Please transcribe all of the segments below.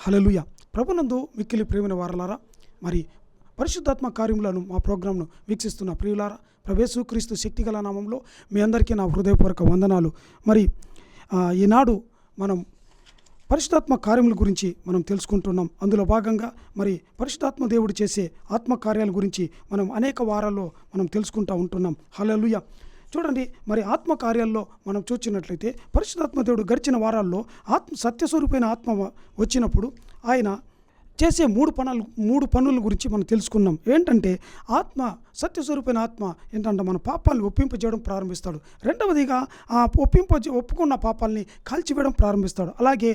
హలలుయ ప్రభునందు మిక్కిలి ప్రేమైన వారలారా మరి పరిశుద్ధాత్మ కార్యములను మా ప్రోగ్రాంను వీక్షిస్తున్న ప్రియులారా ప్రవేశు క్రీస్తు శక్తిగల నామంలో మీ అందరికీ నా హృదయపూర్వక వందనాలు. మరి ఈనాడు మనం పరిశుధాత్మ కార్యముల గురించి మనం తెలుసుకుంటున్నాం. అందులో భాగంగా మరి పరిశుధాత్మ దేవుడు చేసే ఆత్మ కార్యాల గురించి మనం అనేక వారాల్లో మనం తెలుసుకుంటూ ఉంటున్నాం. హల్లెలూయా. చూడండి మరి ఆత్మ కార్యాల్లో మనం చూచినట్లయితే పరిశుధాత్మ దేవుడు గడిచిన వారాల్లో ఆత్మ సత్యస్వరూపైన ఆత్మ వచ్చినప్పుడు ఆయన చేసే మూడు పనులు మూడు పనుల గురించి మనం తెలుసుకున్నాం. ఏంటంటే ఆత్మ సత్యస్వరూపైన ఆత్మ ఏంటంటే మన పాపాలను ఒప్పింపజేయడం ప్రారంభిస్తాడు. రెండవదిగా ఆ ఒప్పింప ఒప్పుకున్న పాపాలని కాల్చివేయడం ప్రారంభిస్తాడు. అలాగే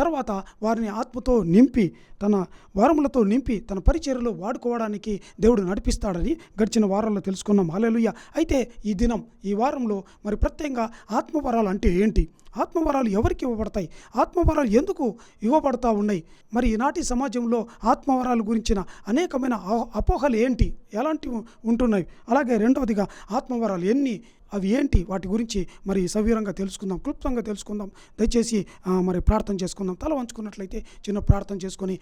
తర్వాత వారిని ఆత్మతో నింపి తన వరములతో నింపి తన పరిచర్యలో వాడుకోవడానికి దేవుడు నడిపిస్తాడని గడిచిన వారాల్లో తెలుసుకున్నాం. అలెలుయ్య అయితే ఈ దినం ఈ వారంలో మరి ప్రత్యేకంగా ఆత్మవరాలు అంటే ఏంటి? ఆత్మవరాలు ఎవరికి ఇవ్వబడతాయి? ఆత్మవరాలు ఎందుకు ఇవ్వబడతా ఉన్నాయి? మరి ఈనాటి సమాజంలో ఆత్మవరాల గురించిన అనేకమైన అపోహలు ఏంటి? ఎలాంటివి ఉంటున్నాయి? అలాగే రెండవదిగా ఆత్మవరాలు ఎన్ని అవి ఏంటి? వాటి గురించి మరి సవీరంగా తెలుసుకుందాం క్లుప్తంగా తెలుసుకుందాం. దయచేసి మరి ప్రార్థన చేసుకుందాం. తల వంచుకున్నట్లయితే చిన్న ప్రార్థన చేసుకొని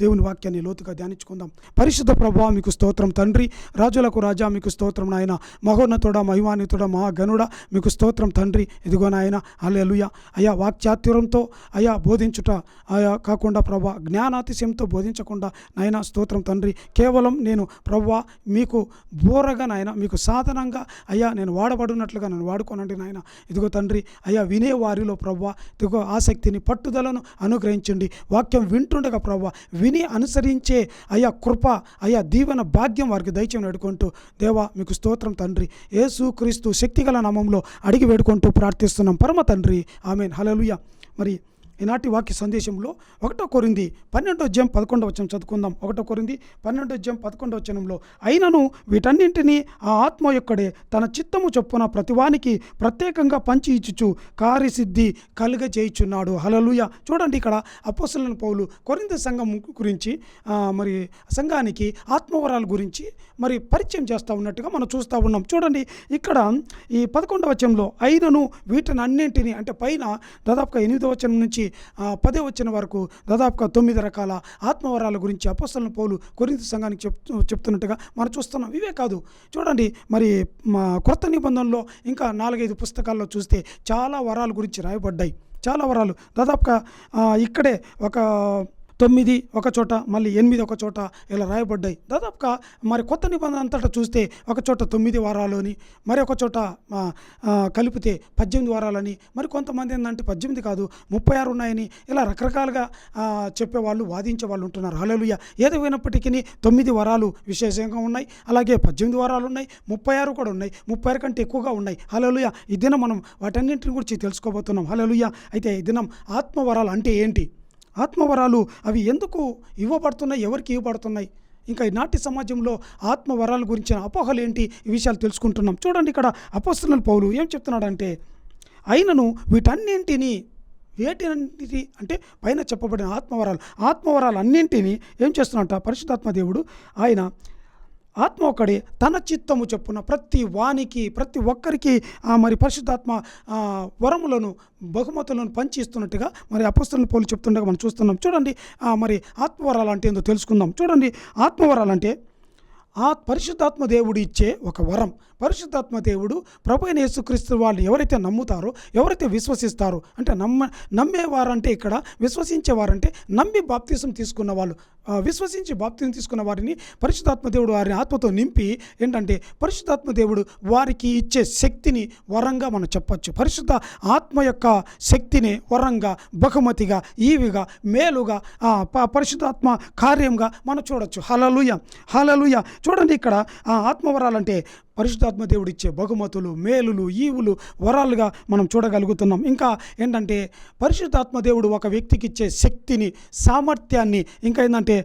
దేవుని వాక్యాన్ని లోతుగా ధ్యానించుకుందాం. పరిశుద్ధ ప్రభావ మీకు స్తోత్రం తండ్రి. రాజులకు రాజా మీకు స్తోత్రం నాయన. మహోన్నతుడ మహిమానితుడ మహాగనుడ మీకు స్తోత్రం తండ్రి. ఇదిగో నాయన అల్లెలుయ అయా వాక్చాతుర్యంతో అయా బోధించుట అయా కాకుండా ప్రభా జ్ఞానాతిశయంతో బోధించకుండా నాయన స్తోత్రం తండ్రి. కేవలం నేను ప్రభా మీకు బోరగా నాయన మీకు సాధనంగా అయ్యా నేను పడినట్లుగా నన్ను వాడుకోనండి నాయన. ఇదిగో తండ్రి అయ్యా వినే వారిలో ప్రభా ఇదిగో ఆసక్తిని పట్టుదలను అనుగ్రహించండి. వాక్యం వింటుండగా ప్రభా విని అనుసరించే అయ్యా కృప అయ్యా దీవెన భాగ్యం వారికి దయచేసి వేడుకుంటూ దేవా మీకు స్తోత్రం తండ్రి. యేసు క్రీస్తు శక్తిగల నామంలో అడిగి వేడుకుంటూ ప్రార్థిస్తున్నాం. పరమ తండ్రి ఆమెన్. హలలుయ మరి ఈనాటి వాక్య సందేశంలో ఒకటో కొరింది పన్నెండో అధ్యాయం పదకొండవ వచనం చదువుకుందాం. ఒకటో కొరింది పన్నెండో అధ్యాయం పదకొండవ వచనంలో అయినను వీటన్నింటినీ ఆ ఆత్మ యొక్కడే తన చిత్తము చొప్పున ప్రతివానికి ప్రత్యేకంగా పంచి ఇచ్చుచు కార్యసిద్ధి కలుగ చేయుచున్నాడు హలలుయ చూడండి ఇక్కడ అపోసలను పౌలు కొరింద సంఘం గురించి మరి సంఘానికి ఆత్మవరాల గురించి మరి పరిచయం చేస్తూ ఉన్నట్టుగా మనం చూస్తూ ఉన్నాం. చూడండి ఇక్కడ ఈ పదకొండవ వచనంలో అయినను వీటిని అన్నింటినీ అంటే పైన దాదాపుగా ఎనిమిదవ వచనం నుంచి పదే వచ్చిన వరకు దాదాపుగా తొమ్మిది రకాల ఆత్మవరాల గురించి అపస్సలను పౌలు కొరింత సంఘానికి చెప్తూ చెప్తున్నట్టుగా మనం చూస్తున్నాం. ఇవే కాదు చూడండి మరి మా కొత్త నిబంధనలో ఇంకా నాలుగైదు పుస్తకాల్లో చూస్తే చాలా వరాల గురించి రాయబడ్డాయి. చాలా వరాలు. దాదాపుగా ఇక్కడే ఒక తొమ్మిది ఒక చోట మళ్ళీ ఎనిమిది ఒక చోట ఇలా రాయబడ్డాయి. దాదాపుగా మరి కొత్త నిబంధన అంతటా చూస్తే ఒక చోట తొమ్మిది వారాలని మరి ఒక చోట కలిపితే పద్దెనిమిది వారాలని మరి కొంతమంది ఏంటంటే పద్దెనిమిది కాదు ముప్పై ఆరు ఉన్నాయని ఇలా రకరకాలుగా చెప్పేవాళ్ళు వాదించే వాళ్ళు ఉంటున్నారు. హలలుయ ఏదైనప్పటికీ తొమ్మిది వరాలు విశేషంగా ఉన్నాయి అలాగే పద్దెనిమిది వారాలు ఉన్నాయి ముప్పై ఆరు కూడా ఉన్నాయి ముప్పై ఆరు కంటే ఎక్కువగా ఉన్నాయి. హలలుయ ఈ దినం మనం వాటన్నింటిని గురించి తెలుసుకోబోతున్నాం. హలలుయ అయితే ఈ దినం ఆత్మవరాలు అంటే ఏంటి? ఆత్మవరాలు అవి ఎందుకు ఇవ్వబడుతున్నాయి? ఎవరికి ఇవ్వబడుతున్నాయి? ఇంకా ఈనాటి సమాజంలో ఆత్మవరాల గురించిన అపోహలు ఏంటి? ఈ విషయాలు తెలుసుకుంటున్నాం. చూడండి ఇక్కడ అపోస్తున్న పౌలు ఏం చెప్తున్నాడంటే అయినను వీటన్నింటినీ వేటినన్నిటి అంటే పైన చెప్పబడిన ఆత్మవరాలు ఆత్మవరాలు అన్నింటినీ ఏం చేస్తున్నట్ట పరిశుద్ధాత్మ దేవుడు ఆయన ఆత్మ ఒక్కడే తన చిత్తము చెప్పున ప్రతి వానికి ప్రతి ఒక్కరికి ఆ, మరి పరిశుద్ధాత్మ వరములను బహుమతులను పంచిస్తున్నట్టుగా మరి అపస్తులను పోలు చెప్తుండగా మనం చూస్తున్నాం. చూడండి ఆ, మరి ఆత్మవరాలు అంటే ఏందో తెలుసుకుందాం. చూడండి ఆత్మవరాలు అంటే ఆ పరిశుద్ధాత్మ దేవుడు ఇచ్చే ఒక వరం. పరిశుద్ధాత్మ దేవుడు ప్రభు అయిన యేసుక్రీస్తు వాళ్ళు ఎవరైతే నమ్ముతారో ఎవరైతే విశ్వసిస్తారో అంటే నమ్మ నమ్మేవారంటే ఇక్కడ విశ్వసించేవారంటే నమ్మి బాప్తీసం తీసుకున్న వాళ్ళు విశ్వసించి బాప్తీసం తీసుకున్న వారిని పరిశుద్ధాత్మ దేవుడు వారిని ఆత్మతో నింపి ఏంటంటే పరిశుద్ధాత్మ దేవుడు వారికి ఇచ్చే శక్తిని వరంగా మనం చెప్పచ్చు. పరిశుద్ధ ఆత్మ యొక్క శక్తిని వరంగా బహుమతిగా ఈవిగా మేలుగా ప- పరిశుద్ధాత్మ కార్యంగా మనం చూడొచ్చు. హలలుయ హలలుయ చూడండి ఇక్కడ ఆ ఆత్మవరాలంటే పరిశుద్ధాత్మ దేవుడు ఇచ్చే బహుమతులు మేలులు ఈవులు వరాలుగా మనం చూడగలుగుతున్నాం. ఇంకా ఏంటంటే పరిశుద్ధాత్మ దేవుడు ఒక వ్యక్తికి ఇచ్చే శక్తిని సామర్థ్యాన్ని ఇంకా ఏంటంటే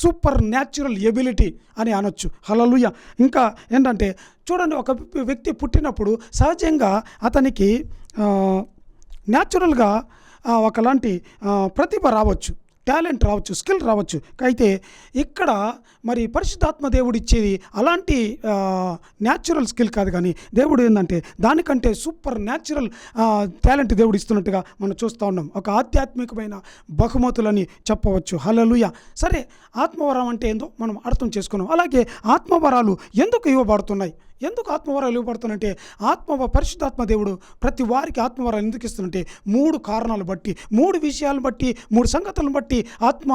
సూపర్ న్యాచురల్ ఎబిలిటీ అని అనొచ్చు. హలలుయ ఇంకా ఏంటంటే చూడండి ఒక వ్యక్తి పుట్టినప్పుడు సహజంగా అతనికి న్యాచురల్గా ఒకలాంటి ప్రతిభ రావచ్చు. టాలెంట్ రావచ్చు స్కిల్ రావచ్చు. అయితే ఇక్కడ మరి పరిశుద్ధాత్మ దేవుడు ఇచ్చేది అలాంటి న్యాచురల్ స్కిల్ కాదు కానీ దేవుడు ఏంటంటే దానికంటే సూపర్ న్యాచురల్ టాలెంట్ దేవుడు ఇస్తున్నట్టుగా మనం చూస్తూ ఉన్నాం. ఒక ఆధ్యాత్మికమైన బహుమతులని చెప్పవచ్చు. హలలుయ సరే ఆత్మవరం అంటే ఏందో మనం అర్థం చేసుకున్నాం. అలాగే ఆత్మవరాలు ఎందుకు ఇవ్వబడుతున్నాయి? ఎందుకు ఆత్మవరాలు ఇవ్వబడుతున్నంటే ఆత్మ పరిశుద్ధాత్మ దేవుడు ప్రతి వారికి ఆత్మవరాలు ఎందుకు ఇస్తున్నంటే మూడు కారణాలు బట్టి మూడు విషయాలను బట్టి మూడు సంగతులను బట్టి ఆత్మ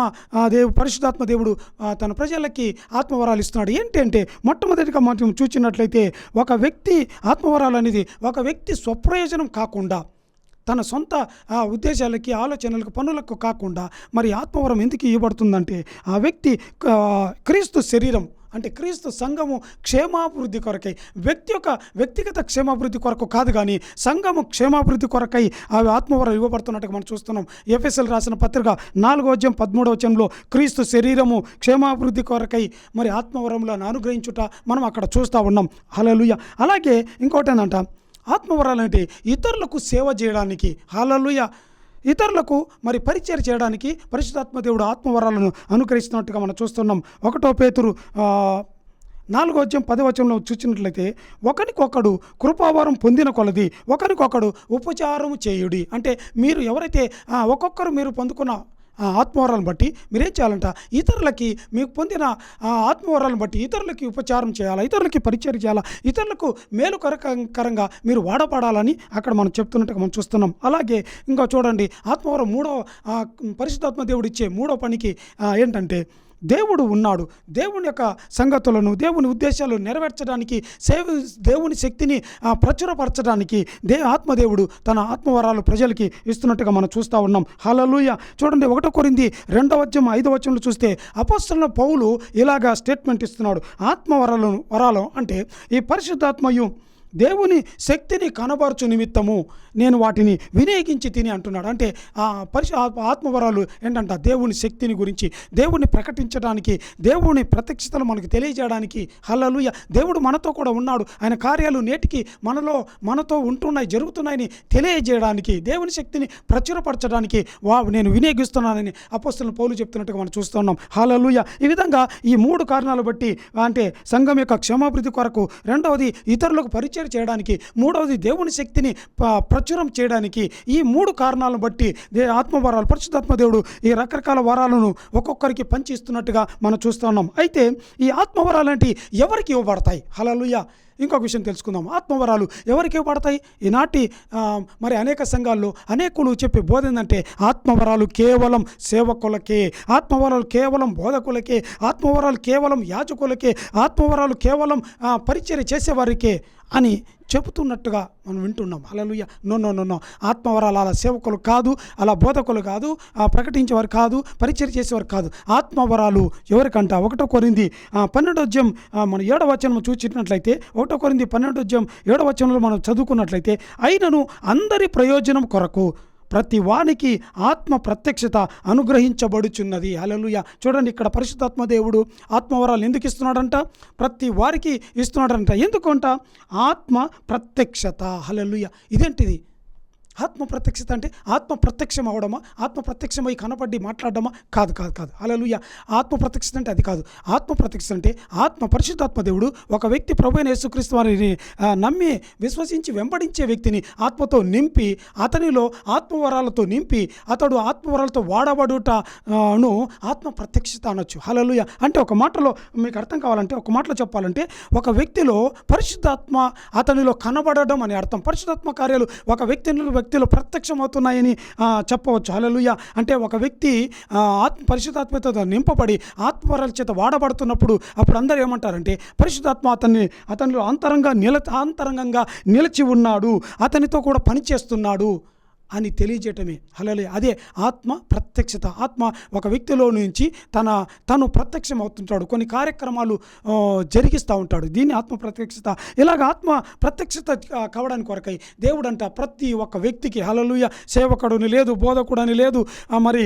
దేవు పరిశుద్ధాత్మ దేవుడు తన ప్రజలకి ఆత్మవరాలు ఇస్తున్నాడు. ఏంటంటే మొట్టమొదటిగా మనం చూచినట్లయితే ఒక వ్యక్తి ఆత్మవరాలు అనేది ఒక వ్యక్తి స్వప్రయోజనం కాకుండా తన సొంత ఆ, ఉద్దేశాలకి ఆలోచనలకు పనులకు కాకుండా మరి ఆత్మవరం ఎందుకు ఇవ్వబడుతుందంటే ఆ వ్యక్తి క్రీస్తు శరీరం అంటే క్రీస్తు సంఘము క్షేమాభివృద్ధి కొరకై వ్యక్తి యొక్క వ్యక్తిగత క్షేమాభివృద్ధి కొరకు కాదు కానీ సంఘము క్షేమాభివృద్ధి కొరకై అవి ఆత్మవరం ఇవ్వబడుతున్నట్టుగా మనం చూస్తున్నాం. ఎఫ్ఎస్ఎల్ రాసిన పత్రిక నాలుగో అధ్యాయం పదమూడవ వచనంలో క్రీస్తు శరీరము క్షేమాభివృద్ధి కొరకై మరి ఆత్మవరములను అనుగ్రహించుట మనం అక్కడ చూస్తూ ఉన్నాం. హలలుయ అలాగే ఇంకోటి ఏంటంట ఆత్మవరాలంటే ఇతరులకు సేవ చేయడానికి. హలలుయ ఇతరులకు మరి పరిచయం చేయడానికి పరిశుధాత్మ దేవుడు ఆత్మవరాలను అనుకరిస్తున్నట్టుగా మనం చూస్తున్నాం. ఒకటో పేతురు నాలుగో అధ్యాయం పదవచనంలో చూసినట్లయితే ఒకరికొకడు కృపావరం పొందిన కొలది ఒకరికొకడు ఉపచారం చేయుడి. అంటే మీరు ఎవరైతే ఒక్కొక్కరు మీరు పొందుకున్న ఆ ఆత్మవరాలను బట్టి మీరేం చేయాలంట? ఇతరులకి మీకు పొందిన ఆ ఆత్మవరాలను బట్టి ఇతరులకి ఉపచారం చేయాలా? ఇతరులకి పరిచయం చేయాలా? ఇతరులకు మేలుకరకరంగా మీరు వాడపడాలని అక్కడ మనం చెప్తున్నట్టుగా మనం చూస్తున్నాం. అలాగే ఇంకా చూడండి ఆత్మవరం మూడో పరిశుద్ధాత్మ దేవుడు ఇచ్చే మూడో పనికి ఏంటంటే దేవుడు ఉన్నాడు. దేవుని యొక్క సంగతులను దేవుని ఉద్దేశాలు నెరవేర్చడానికి సేవ దేవుని శక్తిని ప్రచురపరచడానికి దే ఆత్మదేవుడు తన ఆత్మవరాలు ప్రజలకి ఇస్తున్నట్టుగా మనం చూస్తూ ఉన్నాం. హలలుయ చూడండి ఒకటో కొరింది రెండవ వచనం ఐదవ వచనంలో చూస్తే అపోస్తల పౌలు ఇలాగా స్టేట్మెంట్ ఇస్తున్నాడు. ఆత్మవరాలను వరాలు అంటే ఈ పరిశుద్ధాత్మయు దేవుని శక్తిని కనబరచు నిమిత్తము నేను వాటిని వినియోగించి తిని అంటున్నాడు. అంటే ఆ పరిశు ఆత్మవరాలు ఏంటంట? దేవుని శక్తిని గురించి దేవుని ప్రకటించడానికి దేవుని ప్రత్యక్షతలు మనకు తెలియజేయడానికి. హల్లలుయ! దేవుడు మనతో కూడా ఉన్నాడు. ఆయన కార్యాలు నేటికి మనలో మనతో ఉంటున్నాయి జరుగుతున్నాయని తెలియజేయడానికి దేవుని శక్తిని ప్రచురపరచడానికి వా నేను వినియోగిస్తున్నానని అపోస్తులను పౌలు చెప్తున్నట్టుగా మనం చూస్తున్నాం హల్లలుయ! ఈ విధంగా ఈ మూడు కారణాలు బట్టి అంటే సంఘం యొక్క క్షమాభివృద్ధి కొరకు రెండవది ఇతరులకు పరిచయం చేయడానికి మూడవది దేవుని శక్తిని ప్రచురం చేయడానికి ఈ మూడు కారణాలను బట్టి దే ఆత్మవరాలు పరిశుద్ధాత్మ దేవుడు ఈ రకరకాల వరాలను ఒక్కొక్కరికి పంచి ఇస్తున్నట్టుగా మనం చూస్తున్నాం అయితే ఈ ఆత్మవరాలంటే ఎవరికి ఇవ్వబడతాయి? హలలుయ ఇంకొక విషయం తెలుసుకుందాం. ఆత్మవరాలు ఎవరికి ఇవ్వబడతాయి? ఈనాటి మరి అనేక సంఘాల్లో అనేకులు చెప్పే బోధ ఏంటంటే ఆత్మవరాలు కేవలం సేవకులకే ఆత్మవరాలు కేవలం బోధకులకే ఆత్మవరాలు కేవలం యాజకులకే ఆత్మవరాలు కేవలం పరిచయం చేసేవారికే. అని చెబుతున్నట్టుగా మనం వింటున్నాం. అలలుయ నో నో నో నో. ఆత్మవరాలు అలా సేవకులు కాదు అలా బోధకులు కాదు ప్రకటించేవారు కాదు పరిచయం చేసేవారు కాదు. ఆత్మవరాలు ఎవరికంట? ఒకటో కొరింది పన్నెండోద్యం మన ఏడవ వచనం చూచినట్లయితే ఒకటో కొరింది పన్నెండోద్యం ఏడవచనంలో ఏడవ వచనంలో మనం చదువుకున్నట్లయితే అయినను అందరి ప్రయోజనం కొరకు ప్రతి వానికి ఆత్మ ప్రత్యక్షత అనుగ్రహించబడుచున్నది. అలలుయ చూడండి ఇక్కడ పరిశుద్ధాత్మ దేవుడు ఆత్మవరాలు ఎందుకు ఇస్తున్నాడంట? ప్రతి వారికి ఇస్తున్నాడంట. ఎందుకంట ఆత్మ ప్రత్యక్షత. హలలుయ ఇదేంటిది? ఆత్మ ప్రత్యక్షత అంటే ఆత్మ ప్రత్యక్షం అవడమా ఆత్మ ప్రత్యక్షమై కనపడి మాట్లాడడమా? కాదు కాదు కాదు. అలలుయ ఆత్మ ప్రత్యక్షత అంటే అది కాదు. ఆత్మ ప్రత్యక్షత అంటే ఆత్మ పరిశుద్ధాత్మ దేవుడు ఒక వ్యక్తి ప్రభు యేసుక్రీస్తు వారిని నమ్మి విశ్వసించి వెంబడించే వ్యక్తిని ఆత్మతో నింపి అతనిలో ఆత్మవరాలతో నింపి అతడు ఆత్మవరాలతో వాడబడుటను ఆత్మ ప్రత్యక్షత అనొచ్చు. హలలుయ అంటే ఒక మాటలో మీకు అర్థం కావాలంటే ఒక మాటలో చెప్పాలంటే ఒక వ్యక్తిలో పరిశుద్ధాత్మ అతనిలో కనబడడం అనే అర్థం. పరిశుద్ధాత్మ కార్యాలు ఒక వ్యక్తిని వ్యక్తిలో ప్రత్యక్షమవుతున్నాయని చెప్పవచ్చు. హలలుయ అంటే ఒక వ్యక్తి ఆత్మ పరిశుద్ధాత్మతో నింపబడి ఆత్మవరాల చేత వాడబడుతున్నప్పుడు అప్పుడు అందరూ ఏమంటారంటే పరిశుద్ధాత్మ అతన్ని అతనిలో అంతరంగా నిల అంతరంగంగా నిలిచి ఉన్నాడు. అతనితో కూడా పనిచేస్తున్నాడు. అని తెలియజేయటమే. హలలే అదే ఆత్మ ప్రత్యక్షత. ఆత్మ ఒక వ్యక్తిలో నుంచి తన తను ప్రత్యక్షం అవుతుంటాడు కొన్ని కార్యక్రమాలు జరిగిస్తూ ఉంటాడు. దీన్ని ఆత్మ ప్రత్యక్షత. ఇలాగ ఆత్మ ప్రత్యక్షత కావడానికి కొరకై దేవుడంట ప్రతి ఒక్క వ్యక్తికి హలలుయ సేవకుడుని లేదు బోధకుడని లేదు మరి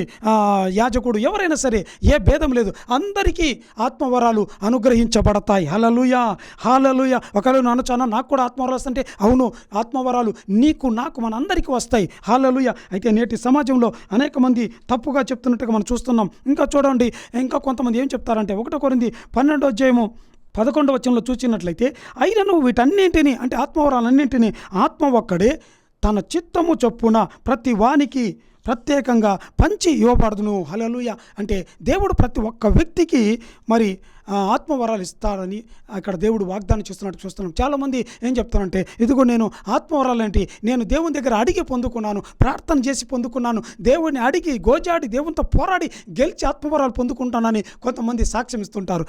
యాజకుడు ఎవరైనా సరే ఏ భేదం లేదు. అందరికీ ఆత్మవరాలు అనుగ్రహించబడతాయి. హలలుయ హలలుయ ఒకవేళ నన్ను చాలా నాకు కూడా ఆత్మవరాలు వస్తుంటే అవును ఆత్మవరాలు నీకు నాకు మన అందరికీ వస్తాయి. హాలలుయ అయితే నేటి సమాజంలో అనేక మంది తప్పుగా చెప్తున్నట్టుగా మనం చూస్తున్నాం. ఇంకా చూడండి ఇంకా కొంతమంది ఏం చెప్తారంటే ఒకటో కొరింది పన్నెండో అధ్యాయము పదకొండవ వచనంలో చూసినట్లయితే అయినను వీటన్నింటినీ అంటే ఆత్మవరాలన్నింటినీ ఆత్మ ఒక్కడే తన చిత్తము చొప్పున ప్రతి వానికి ప్రత్యేకంగా పంచి ఇవ్వబడదును. హలలుయ అంటే దేవుడు ప్రతి ఒక్క వ్యక్తికి మరి ఆత్మవరాలు ఇస్తాడని అక్కడ దేవుడు వాగ్దానం చేస్తున్నట్టు చూస్తున్నాం. చాలామంది ఏం చెప్తారంటే ఇదిగో నేను ఆత్మవరాలు ఏంటి? నేను దేవుని దగ్గర అడిగి పొందుకున్నాను ప్రార్థన చేసి పొందుకున్నాను దేవుని అడిగి గోజాడి దేవునితో పోరాడి గెలిచి ఆత్మవరాలు పొందుకుంటానని కొంతమంది సాక్ష్యం ఇస్తుంటారు.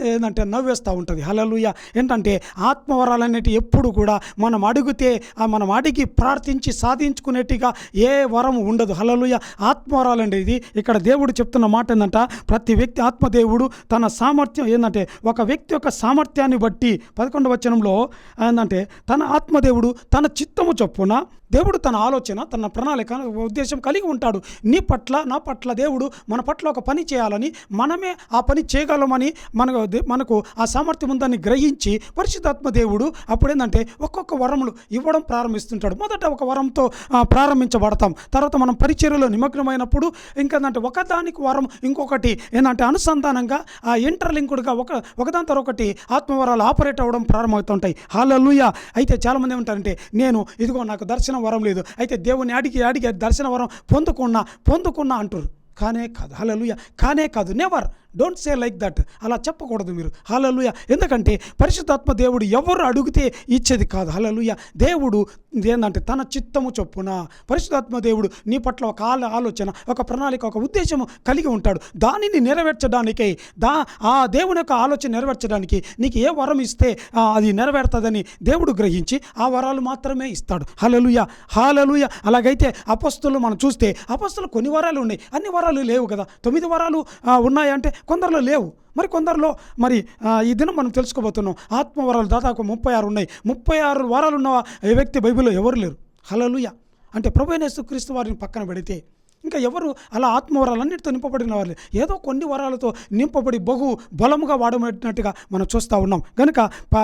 ఏంటంటే నవ్వేస్తూ ఉంటుంది. హలలుయ ఏంటంటే ఆత్మవరాలు అనేటి ఎప్పుడు కూడా మనం అడిగితే మనం అడిగి ప్రార్థించి సాధించుకునేట్టుగా ఏ వరం ఉండదు. హలలుయ ఆత్మవరాలు అనేది ఇక్కడ దేవుడు చెప్తున్న మాట ఏంటంట ప్రతి వ్యక్తి ఆత్మదేవుడు తన సామర్థ్యం ఏంటంటే ఒక వ్యక్తి యొక్క సామర్థ్యాన్ని బట్టి పదకొండు వచనంలో ఏంటంటే తన ఆత్మదేవుడు తన చిత్తము చొప్పున దేవుడు తన ఆలోచన తన ప్రణాళిక ఉద్దేశం కలిగి ఉంటాడు. నీ పట్ల నా పట్ల దేవుడు మన పట్ల ఒక పని చేయాలని మనమే ఆ పని చేయగలమని మనకు మనకు ఆ సామర్థ్యం ఉందని గ్రహించి పరిశుద్ధాత్మ దేవుడు అప్పుడేంటంటే ఒక్కొక్క వరములు ఇవ్వడం ప్రారంభిస్తుంటాడు. మొదట ఒక వరంతో ప్రారంభించబడతాం. తర్వాత మనం పరిచర్యలో నిమగ్నమైనప్పుడు ఇంకేంటంటే ఒకదానికి వరం ఇంకొకటి ఏంటంటే అనుసంధానంగా ఆ ఇంటర్లింకుడ్గా ఒక ఒకదాని తర్వాత ఒకటి ఆత్మవరాలు ఆపరేట్ అవ్వడం ప్రారంభమవుతుంటాయి. హాలూయ అయితే చాలామంది ఏమంటారంటే నేను ఇదిగో నాకు దర్శనం వరం లేదు. అయితే దేవుని అడిగి అడిగి దర్శన వరం పొందుకున్నా పొందుకున్నా అంటారు కానే కాదు. హలలుయ! కానే కాదు. Never! Don't say like that అలా చెప్పకూడదు మీరు. హలలుయ ఎందుకంటే పరిశుద్ధాత్మ దేవుడు ఎవరు అడిగితే ఇచ్చేది కాదు. హలలుయ దేవుడు ఏంటంటే తన చిత్తము చొప్పున పరిశుద్ధాత్మ దేవుడు నీ పట్ల ఒక ఆల ఆలోచన ఒక ప్రణాళిక ఒక ఉద్దేశము కలిగి ఉంటాడు. దానిని నెరవేర్చడానికై దా ఆ దేవుని యొక్క ఆలోచన నెరవేర్చడానికి నీకు ఏ వరం ఇస్తే అది నెరవేరుతుందని దేవుడు గ్రహించి ఆ వరాలు మాత్రమే ఇస్తాడు. హలలుయ హాలలుయ అలాగైతే అపస్తులు మనం చూస్తే అపస్తులు కొన్ని వరాలు ఉన్నాయి. అన్ని వరాలు లేవు కదా. తొమ్మిది వరాలు ఉన్నాయంటే కొందరిలో లేవు. మరి కొందరిలో మరి ఈ దినం మనం తెలుసుకోబోతున్నాం. ఆత్మవరాలు దాదాపు ముప్పై ఆరు ఉన్నాయి. ముప్పై ఆరు వారాలు ఉన్న వ్యక్తి బైబిల్లో ఎవరు లేరు? హలలుయ అంటే ప్రభు క్రీస్తు వారిని పక్కన పెడితే ఇంకా ఎవరు అలా ఆత్మవరాలన్నిటితో నింపబడిన వారు ఏదో కొన్ని వరాలతో నింపబడి బహు బలముగా వాడబడినట్టుగా మనం చూస్తూ ఉన్నాం. కనుక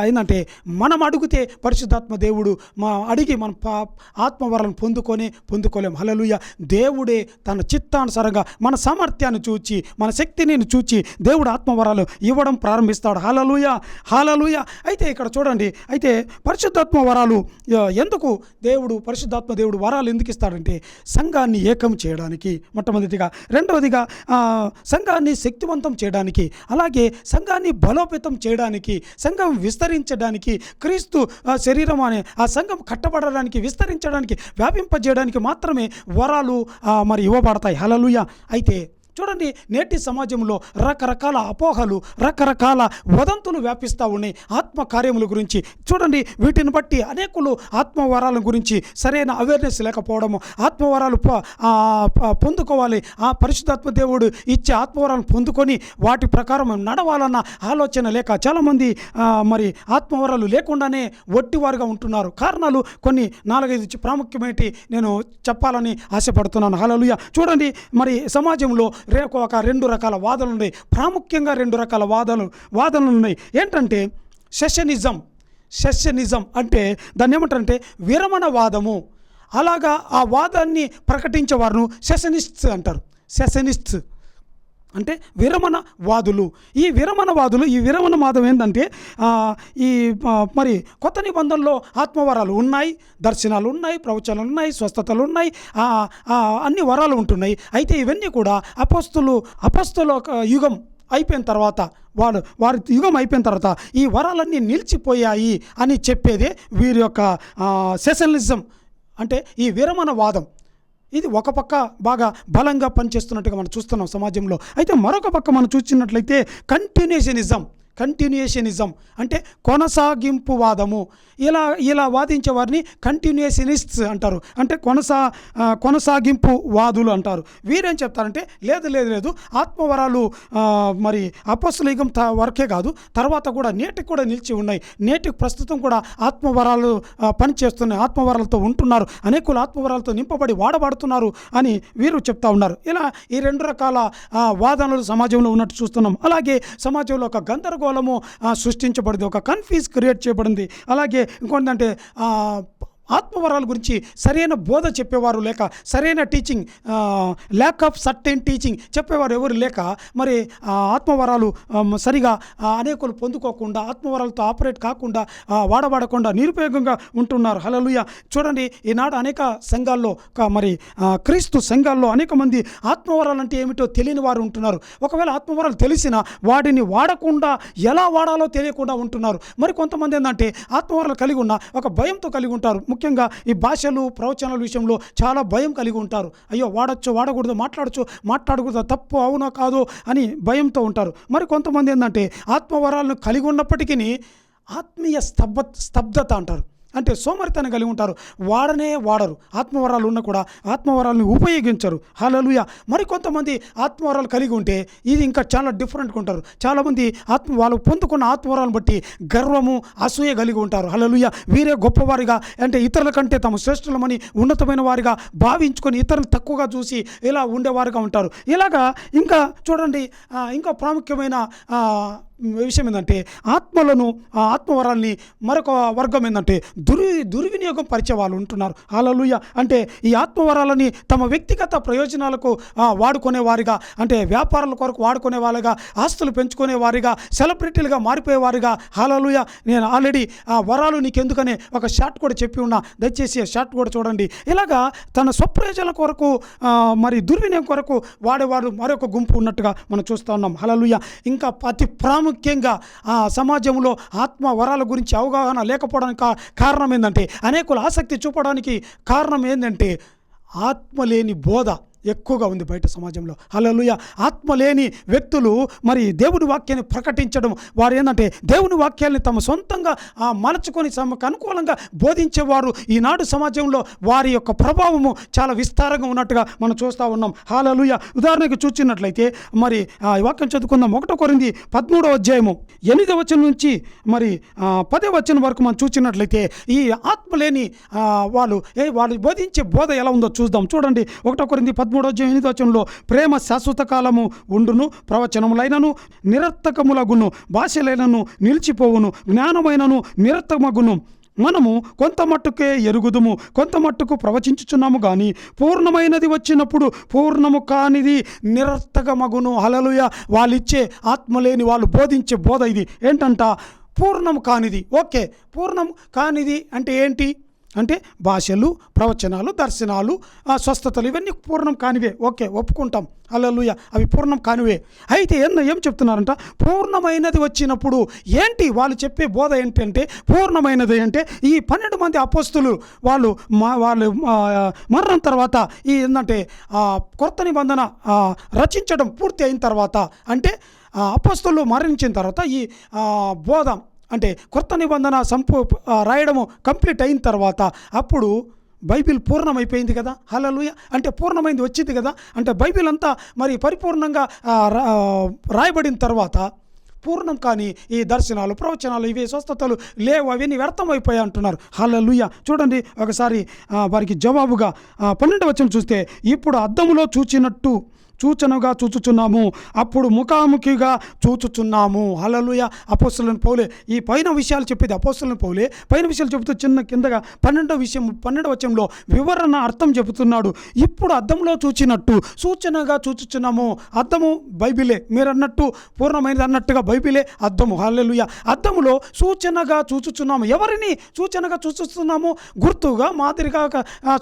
ఏంటంటే మనం అడిగితే పరిశుద్ధాత్మ దేవుడు మా అడిగి మనం పా ఆత్మవరాలను పొందుకొని పొందుకోలేం. హలలుయ దేవుడే తన చిత్తానుసారంగా మన సామర్థ్యాన్ని చూచి మన శక్తిని చూచి దేవుడు ఆత్మవరాలు ఇవ్వడం ప్రారంభిస్తాడు. హలలుయ హలలుయ అయితే ఇక్కడ చూడండి. అయితే పరిశుద్ధాత్మ వరాలు ఎందుకు దేవుడు పరిశుద్ధాత్మ దేవుడు వరాలు ఎందుకు ఇస్తాడంటే సంఘాన్ని ఏకం చేయడానికి. మొట్టమొదటిగా. రెండవదిగా సంఘాన్ని శక్తివంతం చేయడానికి అలాగే సంఘాన్ని బలోపేతం చేయడానికి సంఘం విస్తరించడానికి క్రీస్తు శరీరం అనే ఆ సంఘం కట్టబడడానికి విస్తరించడానికి వ్యాపింపజేయడానికి మాత్రమే వరాలు మరి ఇవ్వబడతాయి. హలలుయ అయితే చూడండి నేటి సమాజంలో రకరకాల అపోహలు రకరకాల వదంతులు వ్యాపిస్తూ ఉన్నాయి. ఆత్మ కార్యముల గురించి చూడండి వీటిని బట్టి అనేకులు ఆత్మవరాల గురించి సరైన అవేర్నెస్ లేకపోవడము ఆత్మవరాలు పొందుకోవాలి. ఆ పరిశుద్ధాత్మ దేవుడు ఇచ్చే ఆత్మవరాలను పొందుకొని వాటి ప్రకారం నడవాలన్న ఆలోచన లేక చాలామంది మరి ఆత్మవరాలు లేకుండానే ఒట్టివారుగా ఉంటున్నారు. కారణాలు కొన్ని నాలుగైదు చి- నేను చెప్పాలని ఆశపడుతున్నాను. హలలుయ చూడండి మరి సమాజంలో రేపు ఒక రెండు రకాల వాదనలు ఉన్నాయి. ప్రాముఖ్యంగా రెండు రకాల వాదనలు వాదనలు ఉన్నాయి. ఏంటంటే సెషనిజం సెషనిజం అంటే దాన్ని ఏమంటారంటే విరమణవాదము అలాగా ఆ వాదాన్ని ప్రకటించేవారును సెషనిస్ట్స్ అంటారు. సెషనిస్ట్స్. అంటే విరమణ వాదులు ఈ విరమణ వాదులు ఈ విరమణ వాదం ఏంటంటే ఈ మరి కొత్త నిబంధనలో ఆత్మవరాలు ఉన్నాయి దర్శనాలు ఉన్నాయి ప్రవచనాలు ఉన్నాయి స్వస్థతలు ఉన్నాయి అన్ని వరాలు ఉంటున్నాయి. అయితే ఇవన్నీ కూడా అపస్తులు అపస్తుల యుగం అయిపోయిన తర్వాత వాడు వారి యుగం అయిపోయిన తర్వాత ఈ వరాలన్నీ నిలిచిపోయాయి అని చెప్పేదే వీరి యొక్క సెషనలిజం. అంటే ఈ విరమణ వాదం ఇది ఒక పక్క బాగా బలంగా పనిచేస్తున్నట్టుగా మనం చూస్తున్నాం సమాజంలో. అయితే మరొక పక్క మనం చూసినట్లయితే కంటిన్యూషనిజం కంటిన్యూషనిజం అంటే కొనసాగింపు వాదము ఇలా ఇలా వాదించే వారిని కంటిన్యూషనిస్ట్స్ అంటారు. అంటే కొనసా కొనసాగింపు వాదులు అంటారు. వీరేం చెప్తారంటే లేదు లేదు లేదు ఆత్మవరాలు మరి అపస్లయుగం త వరకే కాదు. తర్వాత కూడా నేటికి కూడా నిలిచి ఉన్నాయి. నేటికి ప్రస్తుతం కూడా ఆత్మవరాలు పనిచేస్తున్నాయి ఆత్మవరాలతో ఉంటున్నారు. అనేకులు ఆత్మవరాలతో నింపబడి వాడబడుతున్నారు అని వీరు చెప్తా ఉన్నారు. ఇలా ఈ రెండు రకాల వాదనలు సమాజంలో ఉన్నట్టు చూస్తున్నాం. అలాగే సమాజంలో ఒక గందరగోళము సృష్టించబడింది. ఒక కన్ఫ్యూజ్ క్రియేట్ చేయబడింది. అలాగే ఇంకొందంటే ఆత్మవరాల గురించి సరైన బోధ చెప్పేవారు లేక సరైన teaching lack of certain teaching చెప్పేవారు ఎవరు లేక మరి ఆత్మవరాలు సరిగా అనేకులు పొందుకోకుండా ఆత్మవరాలతో ఆపరేట్ కాకుండా వాడబడకుండా నిరుపయోగంగా ఉంటున్నారు. హలలుయ చూడండి ఈనాడు అనేక సంఘాల్లో మరి క్రీస్తు సంఘాల్లో అనేక మంది ఆత్మవరాలు అంటే ఏమిటో తెలియని వారు ఉంటున్నారు. ఒకవేళ ఆత్మవరాలు తెలిసిన వాటిని వాడకుండా ఎలా వాడాలో తెలియకుండా ఉంటున్నారు. మరి కొంతమంది ఏంటంటే ఆత్మవరాలు కలిగి ఉన్న ఒక భయంతో కలిగి ఉంటారు. ముఖ్యంగా ఈ భాషలు ప్రవచనాల విషయంలో చాలా భయం కలిగి ఉంటారు. అయ్యో వాడచ్చు వాడకూడదు మాట్లాడచ్చు మాట్లాడకూడదు తప్పు అవునా కాదు అని భయంతో ఉంటారు. మరి కొంతమంది ఏంటంటే ఆత్మవరాలను కలిగి ఉన్నప్పటికీ ఆత్మీయ స్తబ్ద స్తబ్దత అంటారు. అంటే సోమరితనం కలిగి ఉంటారు. వాడనే వాడరు. ఆత్మవరాలు ఉన్న కూడా ఆత్మవరాలను ఉపయోగించరు. హలలుయ మరి కొంతమంది ఆత్మవరాలు కలిగి ఉంటే ఇది ఇంకా చాలా డిఫరెంట్గా ఉంటారు. చాలామంది ఆత్మ వాళ్ళు పొందుకున్న ఆత్మవరాలను బట్టి గర్వము అసూయ కలిగి ఉంటారు. హలలుయ వీరే గొప్పవారిగా అంటే ఇతరుల కంటే తమ శ్రేష్ఠులమని ఉన్నతమైన వారిగా భావించుకొని ఇతరులు తక్కువగా చూసి ఇలా ఉండేవారుగా ఉంటారు. ఇలాగా ఇంకా చూడండి ఇంకా ప్రాముఖ్యమైన విషయం ఏంటంటే ఆత్మలను ఆ ఆత్మవరాల్ని మరొక వర్గం ఏంటంటే దుర్ దుర్వినియోగం పరిచే వాళ్ళు ఉంటున్నారు. అలలుయ అంటే ఈ ఆత్మవరాలని తమ వ్యక్తిగత ప్రయోజనాలకు వాడుకునే వారిగా అంటే వ్యాపారాల కొరకు వాడుకునే వాళ్ళగా ఆస్తులు పెంచుకునే వారిగా సెలబ్రిటీలుగా మారిపోయేవారుగా హాలలుయ నేను ఆల్రెడీ ఆ వరాలు నీకెందుకనే ఒక షార్ట్ కూడా చెప్పి ఉన్నా. దయచేసి ఆ షార్ట్ కూడా చూడండి. ఇలాగా తన స్వప్రయోజనాల కొరకు మరి దుర్వినియోగం కొరకు వాడేవారు మరొక గుంపు ఉన్నట్టుగా మనం చూస్తూ ఉన్నాం. హలలుయ ఇంకా అతి ప్రాముఖ్యంగా ఆ సమాజంలో ఆత్మ వరాల గురించి అవగాహన లేకపోవడానికి కారణం ఏంటంటే అనేకులు ఆసక్తి చూపడానికి కారణం ఏంటంటే ఆత్మ లేని బోధ. ఎక్కువగా ఉంది బయట సమాజంలో. హల్లెలూయా. ఆత్మ లేని వ్యక్తులు మరి దేవుని వాక్యాన్ని ప్రకటించడం వారు ఏంటంటే దేవుని వాక్యాన్ని తమ సొంతంగా ఆ, మలచుకొని తమకు అనుకూలంగా బోధించేవారు. ఈనాడు సమాజంలో వారి యొక్క ప్రభావము చాలా విస్తారంగా ఉన్నట్టుగా మనం చూస్తూ ఉన్నాం. హాలలుయ ఉదాహరణకు చూసినట్లయితే మరి ఆ, వాక్యం చదువుకుందాం. ఒకటో కొరింది పదమూడవ అధ్యాయము ఎనిమిదవ వచనం నుంచి మరి పదే వచ్చిన వచనం వరకు మనం చూసినట్లయితే ఈ ఆత్మ లేని వాళ్ళు ఏ వాళ్ళు బోధించే బోధ ఎలా ఉందో చూద్దాం. చూడండి. ఒకటో కొరింది పదమూడో అధ్యాయం వచనంలో ప్రేమ శాశ్వత కాలము ఉండును ప్రవచనములైనను నిరర్థకములగును భాషలైనను నిలిచిపోవును జ్ఞానమైనను నిరర్థకమగును. మనము కొంత మట్టుకే ఎరుగుదుము కొంత మట్టుకు ప్రవచించుచున్నాము కానీ పూర్ణమైనది వచ్చినప్పుడు పూర్ణము కానిది నిరర్థకమగును. హలలుయ వాళ్ళిచ్చే ఆత్మ లేని వాళ్ళు బోధించే బోధ ఇది. ఏంటంట? పూర్ణము కానిది. ఓకే. పూర్ణం కానిది అంటే ఏంటి? అంటే భాషలు ప్రవచనాలు దర్శనాలు స్వస్థతలు ఇవన్నీ పూర్ణం కానివే. ఓకే ఒప్పుకుంటాం. అల్లలుయ అవి పూర్ణం కానివే. అయితే ఏం ఏం చెప్తున్నారంట? పూర్ణమైనది వచ్చినప్పుడు ఏంటి వాళ్ళు చెప్పే బోధ ఏంటంటే పూర్ణమైనది అంటే ఈ పన్నెండు మంది అపోస్తులు వాళ్ళు మా వాళ్ళు మరణం తర్వాత ఈ ఏంటంటే కొత్త నిబంధన రచించడం పూర్తి అయిన తర్వాత అంటే ఆ, అపోస్తులు మరణించిన తర్వాత ఈ బోధ అంటే కొత్త నిబంధన సంపూ రాయడము కంప్లీట్ అయిన తర్వాత అప్పుడు బైబిల్ పూర్ణమైపోయింది కదా. హలలుయ అంటే పూర్ణమైంది వచ్చింది కదా. అంటే బైబిల్ అంతా మరి పరిపూర్ణంగా రా- రాయబడిన తర్వాత పూర్ణం కానీ ఈ దర్శనాలు ప్రవచనాలు ఇవి స్వస్థతలు లేవు. అవన్నీ వ్యర్థమైపోయాయి అంటున్నారు. హలలుయ చూడండి ఒకసారి వారికి జవాబుగా పన్నెండు వచ్చిన చూస్తే ఇప్పుడు అద్దములో చూచినట్టు సూచనగా చూచుచున్నాము. అప్పుడు ముఖాముఖిగా చూచుచున్నాము. హలలుయ అపోస్తులను పౌలే ఈ పైన విషయాలు చెప్పేది అపోస్తులను పౌలే. పైన విషయాలు చెబుతూ చిన్న కిందగా పన్నెండో విషయం పన్నెండవ వచనంలో వివరణ అర్థం చెబుతున్నాడు. ఇప్పుడు అర్థంలో చూచినట్టు సూచనగా చూచుచున్నాము. అర్థము బైబిలే. మీరు అన్నట్టు పూర్ణమైనది అన్నట్టుగా బైబిలే అర్థము హలలుయ అర్థములో సూచనగా చూచుచున్నాము. ఎవరిని సూచనగా చూచుతున్నాము గుర్తుగా మాదిరిగా ఆ,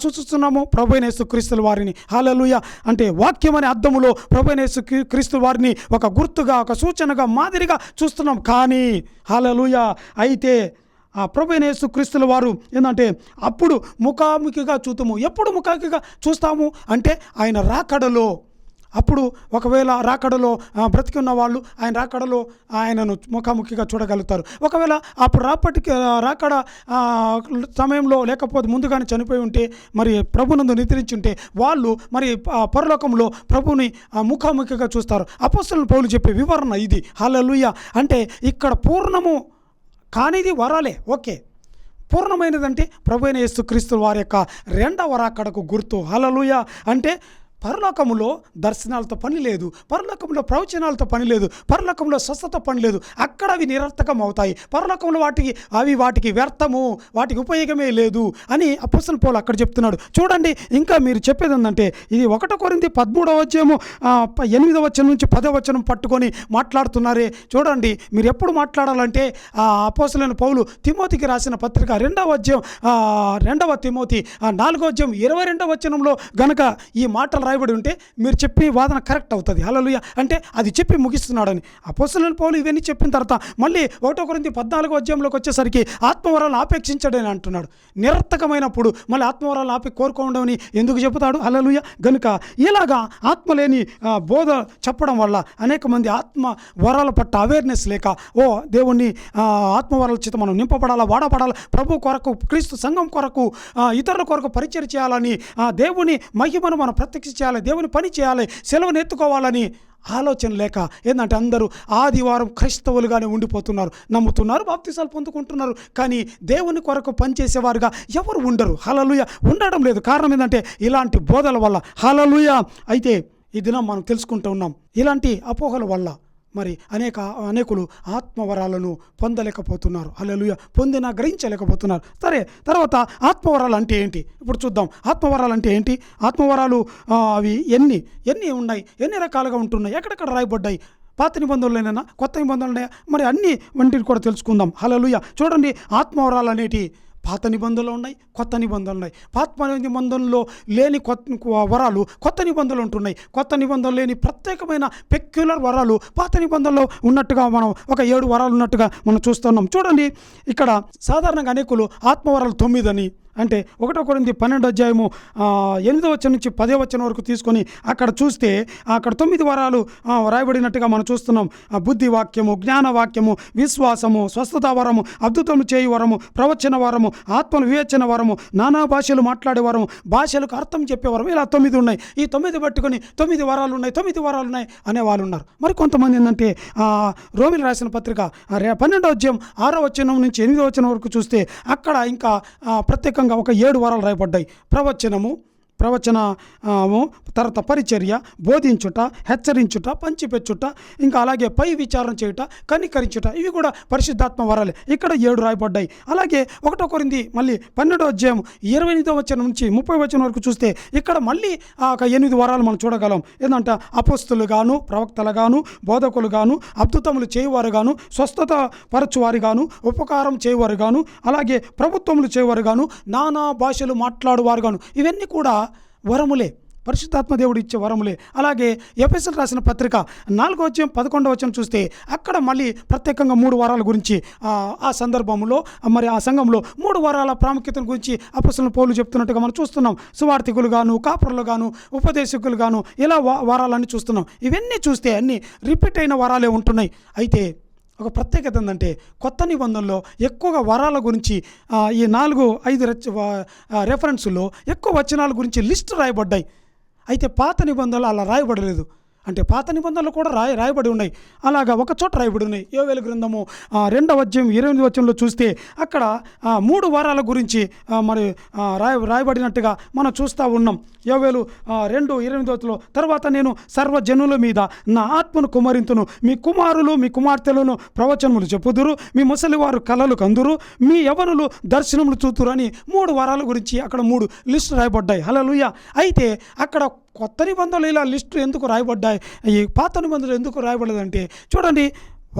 ప్రభు నేస్తు క్రీస్తుల వారిని. హలలుయ అంటే వాక్యం అనే అద్దములో ప్రభునేసు క్రీస్తు వారిని ఒక గుర్తుగా ఒక సూచనగా మాదిరిగా చూస్తున్నాం. కానీ హలలుయ అయితే ఆ ప్రభునేసు క్రీస్తుల వారు ఏంటంటే అప్పుడు ముఖాముఖిగా చూతాము. ఎప్పుడు ముఖాముఖిగా చూస్తాము? అంటే ఆయన రాకడలో. అప్పుడు ఒకవేళ రాకడలో బ్రతికి ఉన్న వాళ్ళు ఆయన రాకడలో ఆయనను ముఖాముఖిగా చూడగలుగుతారు. ఒకవేళ అప్పుడు రాపటికి రాకడ సమయంలో లేకపోతే ముందుగానే చనిపోయి ఉంటే మరి ప్రభునందు నిద్రించి ఉంటే వాళ్ళు మరి పరలోకంలో ప్రభుని ముఖాముఖిగా చూస్తారు. అపోస్తలను పౌలు చెప్పే వివరణ ఇది. హల్లెలూయా. అంటే ఇక్కడ పూర్ణము కానిది వరాలే. ఓకే. పూర్ణమైనదంటే ప్రభు అయిన యేసుక్రీస్తు వారి యొక్క రెండవ రాకడకు గుర్తు. హలలుయ అంటే పరలోకములో దర్శనాలతో పని లేదు పరలోకంలో ప్రవచనాలతో పని లేదు పరలోకంలో స్వస్థత పని లేదు అక్కడ అవి నిరర్థకం అవుతాయి పరలోకంలో వాటికి అవి వాటికి వ్యర్థము వాటికి ఉపయోగమే లేదు అని అప్పసల పోలు అక్కడ చెప్తున్నాడు. చూడండి ఇంకా మీరు చెప్పేది ఏంటంటే ఇది ఒకటో కొరింది పదమూడవ వచ్చేమో ఎనిమిదవ వచ్చం నుంచి పదవ వచనం పట్టుకొని మాట్లాడుతున్నారే. చూడండి మీరు ఎప్పుడు మాట్లాడాలంటే ఆ అపోసలైన పౌలు తిమోతికి రాసిన పత్రిక రెండవ అధ్యాయం రెండవ తిమోతి ఆ నాలుగో అధ్యాయం ఇరవై రెండవ వచనంలో గనక ఈ మాటలు రాయబడి ఉంటే మీరు చెప్పి వాదన కరెక్ట్ అవుతుంది. హల్లెలూయా. అంటే అది చెప్పి ముగిస్తున్నాడని. అపోసలను పౌలు ఇవన్నీ చెప్పిన తర్వాత మళ్ళీ ఒకటో కొరింది పద్నాలుగో అధ్యాయంలోకి వచ్చేసరికి ఆత్మవరాలను ఆపేక్షించడని అంటున్నాడు. నిరర్థకమైనప్పుడు మళ్ళీ ఆత్మవరాలను ఆపి కోరుకోవడం ఎందుకు చెబుతాడు? హలలుయ గనుక ఇలాగా ఆత్మ లేని బోధ చెప్పడం వల్ల అనేక మంది ఆత్మ వరాల పట్ల అవేర్నెస్ లేక ఓ దేవుణ్ణి ఆత్మవరాల చేత మనం నింపబడాలా వాడబడాలా ప్రభు కొరకు క్రీస్తు సంఘం కొరకు ఇతరుల కొరకు పరిచయం చేయాలని ఆ, దేవుని మహిమను మనం ప్రత్యక్ష చేయాలి దేవుని పని చేయాలి సెలవును ఎత్తుకోవాలని ఆలోచన లేక ఏంటంటే అందరూ ఆదివారం క్రైస్తవులుగానే ఉండిపోతున్నారు నమ్ముతున్నారు బాప్తిసాలు పొందుకుంటున్నారు కానీ దేవుని కొరకు పనిచేసేవారుగా ఎవరు ఉండరు. హలలుయ ఉండడం లేదు. కారణం ఏంటంటే ఇలాంటి బోధల వల్ల. హలలుయ అయితే ఈ దినం మనం తెలుసుకుంటూ ఉన్నాం. ఇలాంటి అపోహల వల్ల మరి అనేక అనేకులు ఆత్మవరాలను పొందలేకపోతున్నారు. హల్లెలూయా. పొందిన గ్రహించలేకపోతున్నారు. సరే తర్వాత ఆత్మవరాలు అంటే ఏంటి? ఇప్పుడు చూద్దాం. ఆత్మవరాలు అంటే ఏంటి? ఆత్మవరాలు అవి ఎన్ని? ఎన్ని ఉన్నాయి? ఎన్ని రకాలుగా ఉంటున్నాయి? ఎక్కడెక్కడ రాయబడ్డాయి? పాత నిబంధనలైనా కొత్త నిబంధనలు మరి అన్ని వంటిని కూడా తెలుసుకుందాం. హలలుయ చూడండి ఆత్మవరాలు అనేటి పాత నిబంధనలు ఉన్నాయి కొత్త నిబంధనలు ఉన్నాయి. పాత నిబంధనలో లేని కొత్త వరాలు కొత్త నిబంధనలు ఉంటున్నాయి. కొత్త నిబంధనలు లేని ప్రత్యేకమైన పెక్యులర్ వరాలు పాత నిబంధనలో ఉన్నట్టుగా మనం ఒక ఏడు వరాలు ఉన్నట్టుగా మనం చూస్తున్నాం. చూడండి ఇక్కడ సాధారణంగా అనేకులు ఆత్మవరాలు తొమ్మిదని అంటే ఒకటో కొరింది పన్నెండు అధ్యాయము ఎనిమిదో వచ్చిన నుంచి పదే వచ్చిన వరకు తీసుకొని అక్కడ చూస్తే అక్కడ తొమ్మిది వరాలు రాయబడినట్టుగా మనం చూస్తున్నాం. ఆ, బుద్ధి వాక్యము జ్ఞాన వాక్యము విశ్వాసము స్వస్థత వరము అద్భుతము చేయు వరము ప్రవచన వరము ఆత్మను వివేచన వరము నానా భాషలు మాట్లాడే వరము భాషలకు అర్థం చెప్పే వరం ఇలా తొమ్మిది ఉన్నాయి. ఈ తొమ్మిది పట్టుకొని తొమ్మిది వరాలు ఉన్నాయి తొమ్మిది వరాలు ఉన్నాయి అనే వాళ్ళు ఉన్నారు. మరి కొంతమంది ఏంటంటే రోమిలు రాసిన పత్రిక రే- పన్నెండో అధ్యాయం ఆరో వచనం నుంచి ఎనిమిదో వచనం వరకు చూస్తే అక్కడ ఇంకా ప్రత్యేకంగా ప్రత్యేకంగా ఒక ఏడు వారాలు రాయబడ్డాయి. ప్రవచనము ప్రవచనము తర్వాత పరిచర్య బోధించుట హెచ్చరించుట పంచిపెచ్చుట ఇంకా అలాగే పై విచారణ చేయుట కనికరించుట ఇవి కూడా పరిశుద్ధాత్మ వరాలే. ఇక్కడ ఏడు రాయబడ్డాయి. అలాగే ఒకటో కొరింది మళ్ళీ పన్నెండో అధ్యాయం ఇరవై ఎనిమిదో వచనం నుంచి ముప్పై వచనం వరకు చూస్తే ఇక్కడ మళ్ళీ ఆ ఒక ఎనిమిది వరాలు మనం చూడగలం. ఏంటంటే అపస్తులు గాను ప్రవక్తలు గాను బోధకులు గాను అద్భుతములు చేయువారు గాను స్వస్థత పరచువారు గాను ఉపకారం చేయువారు గాను అలాగే ప్రభుత్వములు చేయువారు గాను నానా భాషలు మాట్లాడువారు గాను ఇవన్నీ కూడా వరములే. పరిశుద్ధాత్మ దేవుడు ఇచ్చే వరములే. అలాగే ఎఫ్ఎస్ఎల్ రాసిన పత్రిక నాలుగో వచ్చం పదకొండవ వచ్చం చూస్తే అక్కడ మళ్ళీ ప్రత్యేకంగా మూడు వారాల గురించి ఆ, సందర్భంలో మరి ఆ సంఘంలో మూడు వారాల ప్రాముఖ్యతను గురించి అపసలను పోలు చెప్తున్నట్టుగా మనం చూస్తున్నాం. సువార్థికులు గాను కాపురులు గాను ఉపదేశకులు గాను ఇలా వారాలన్నీ చూస్తున్నాం. ఇవన్నీ చూస్తే అన్నీ రిపీట్ అయిన వారాలే ఉంటున్నాయి. అయితే ఒక ప్రత్యేకత ఏంటంటే కొత్త నిబంధనలో ఎక్కువగా వరాల గురించి ఈ నాలుగు ఐదు రెచ్ రెఫరెన్సుల్లో ఎక్కువ వచనాల గురించి లిస్ట్ రాయబడ్డాయి. అయితే పాత నిబంధనలు అలా రాయబడలేదు. అంటే పాత నిబంధనలు కూడా రాయ రాయబడి ఉన్నాయి. అలాగా ఒక చోట రాయబడి ఉన్నాయి. యోవేలు గ్రంథము రెండవ అధ్యాయం ఇరవై ఎనిమిది వచ్చంలో చూస్తే అక్కడ మూడు వారాల గురించి మరి రాయ రాయబడినట్టుగా మనం చూస్తూ ఉన్నాం. యోవేలు రెండు ఇరవై ఎనిమిది వచ్చంలో తర్వాత నేను సర్వజనుల మీద నా ఆత్మను కుమరింతును. మీ కుమారులు మీ కుమార్తెలను ప్రవచనములు చెప్పుదురు. మీ ముసలివారు కలలు కందురు. మీ యవనులు దర్శనములు చూతురు అని మూడు వారాల గురించి అక్కడ మూడు లిస్టు రాయబడ్డాయి. హలలుయ అయితే అక్కడ కొత్త నిబంధనలు ఇలా లిస్టు ఎందుకు రాయబడ్డాయి? ఈ పాత నిబంధనలు ఎందుకు రాయబడలేదంటే చూడండి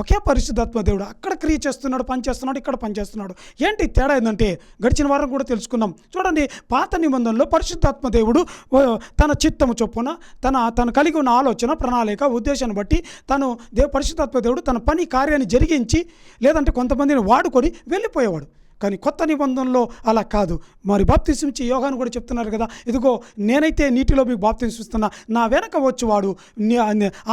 ఒకే పరిశుద్ధాత్మ దేవుడు అక్కడ క్రియ చేస్తున్నాడు పనిచేస్తున్నాడు ఇక్కడ పనిచేస్తున్నాడు ఏంటి తేడా ఏంటంటే గడిచిన వారం కూడా తెలుసుకున్నాం చూడండి పాత నిబంధనలో పరిశుద్ధాత్మ దేవుడు తన చిత్తము చొప్పున తన తను కలిగి ఉన్న ఆలోచన ప్రణాళిక ఉద్దేశాన్ని బట్టి తను దేవ పరిశుద్ధాత్మ దేవుడు తన పని కార్యాన్ని జరిగించి లేదంటే కొంతమందిని వాడుకొని వెళ్ళిపోయేవాడు. కానీ కొత్త నిబంధనలో అలా కాదు. మరి బాప్తిసించి యోగాను కూడా చెప్తున్నారు కదా ఇదిగో నేనైతే నీటిలో మీకు బాప్తిస్తున్నా నా వెనక వచ్చేవాడు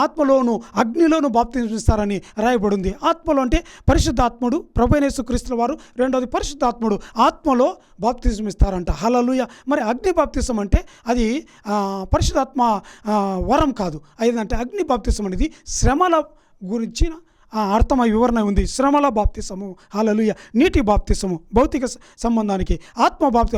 ఆత్మలోను అగ్నిలోను బాప్తిస్తారని రాయబడింది. ఆత్మలో అంటే పరిశుద్ధాత్ముడు ప్రభైనేసు క్రీస్తుల వారు రెండోది పరిశుద్ధాత్ముడు ఆత్మలో బాప్తిజం ఇస్తారంట హలలుయ మరి అగ్ని బాప్తిసం అంటే అది పరిశుద్ధాత్మ వరం కాదు. అదేంటంటే అగ్ని బాప్తిసం అనేది శ్రమల గురించిన ఆ, అర్థమై వివరణ ఉంది. శ్రమల బాప్తిసము. అలలుయ నీటి బాప్తిసము. భౌతిక సంబంధానికి ఆత్మ బాప్తి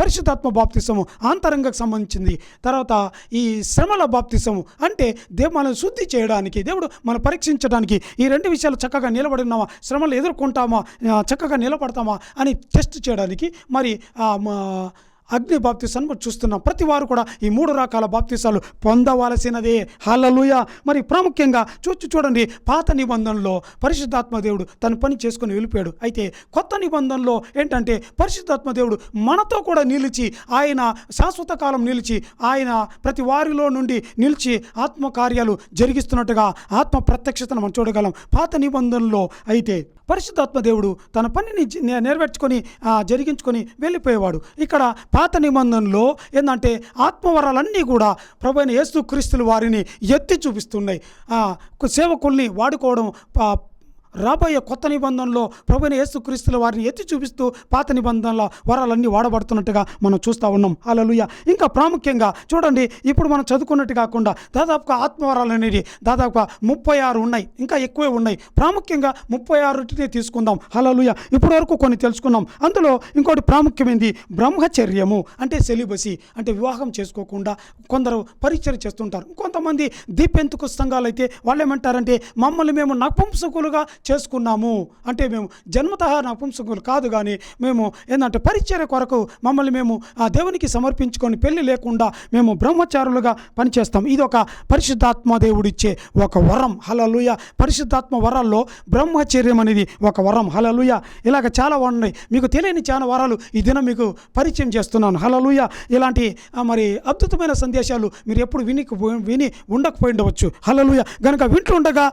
పరిశుద్ధాత్మ బాప్తిసము ఆంతరంగకు సంబంధించింది. తర్వాత ఈ శ్రమల బాప్తిసము అంటే దేవుడు మనల్ని శుద్ధి చేయడానికి దేవుడు మనం పరీక్షించడానికి ఈ రెండు విషయాలు చక్కగా నిలబడి ఉన్నామా? శ్రమలు ఎదుర్కొంటామా? చక్కగా నిలబడతామా? అని టెస్ట్ చేయడానికి మరి ఆ, మా అగ్ని బాప్తిసాన్ని మనం చూస్తున్నాం. ప్రతి వారు కూడా ఈ మూడు రకాల బాప్తిసాలు పొందవలసినదే. హలలుయ మరి ప్రాముఖ్యంగా చూచి చూడండి. పాత నిబంధనలో పరిశుద్ధాత్మ దేవుడు తన పని చేసుకొని వెళ్ళిపోయాడు. అయితే కొత్త నిబంధనలో ఏంటంటే పరిశుద్ధాత్మ దేవుడు మనతో కూడా నిలిచి ఆయన శాశ్వత కాలం నిలిచి ఆయన ప్రతి వారిలో నుండి నిలిచి ఆత్మకార్యాలు జరిగిస్తున్నట్టుగా ఆత్మ ప్రత్యక్షతను మనం చూడగలం. పాత నిబంధనలో అయితే పరిశుద్ధాత్మ దేవుడు తన పనిని నెరవేర్చుకొని జరిగించుకొని వెళ్ళిపోయేవాడు. ఇక్కడ పాత నిబంధనలో ఏంటంటే ఆత్మవరాలన్నీ కూడా ప్రభు అయిన యేసు క్రీస్తులు వారిని ఎత్తి చూపిస్తున్నాయి. సేవకుల్ని వాడుకోవడం పా- రాబోయే కొత్త నిబంధనలో ప్రభుని యేసుక్రీస్తుల వారిని ఎత్తి చూపిస్తూ పాత నిబంధనల వరాలన్నీ వాడబడుతున్నట్టుగా మనం చూస్తూ ఉన్నాం. అలలుయ ఇంకా ప్రాముఖ్యంగా చూడండి ఇప్పుడు మనం చదువుకున్నట్టు కాకుండా దాదాపుగా ఆత్మవరాలు అనేది దాదాపుగా ముప్పై ఆరు ఉన్నాయి. ఇంకా ఎక్కువే ఉన్నాయి. ప్రాముఖ్యంగా ముప్పై ఆరుటినే తీసుకుందాం. అలలుయ ఇప్పటి వరకు కొన్ని తెలుసుకున్నాం. అందులో ఇంకోటి ప్రాముఖ్యమైనది బ్రహ్మచర్యము అంటే సెలిబసి అంటే వివాహం చేసుకోకుండా కొందరు పరిచయం చేస్తుంటారు. కొంతమంది దీపెంతుకు సంఘాలు అయితే వాళ్ళు ఏమంటారంటే మమ్మల్ని మేము నపుంసకులుగా చేసుకున్నాము అంటే మేము జన్మత నపుంసకులు కాదు కానీ మేము ఏంటంటే పరిచర్య కొరకు మమ్మల్ని మేము ఆ దేవునికి సమర్పించుకొని పెళ్ళి లేకుండా మేము బ్రహ్మచారులుగా పనిచేస్తాం. ఇది ఒక పరిశుద్ధాత్మ దేవుడిచ్చే ఒక వరం. హలలుయ పరిశుద్ధాత్మ వరాల్లో బ్రహ్మచర్యం అనేది ఒక వరం. హలలుయ ఇలాగ చాలా ఉన్నాయి. మీకు తెలియని చాలా వరాలు ఈ దినం మీకు పరిచయం చేస్తున్నాను. హలలుయ ఇలాంటి మరి అద్భుతమైన సందేశాలు మీరు ఎప్పుడు విని విని ఉండకపోయి ఉండవచ్చు. హలలుయ గనుక వింటుండగా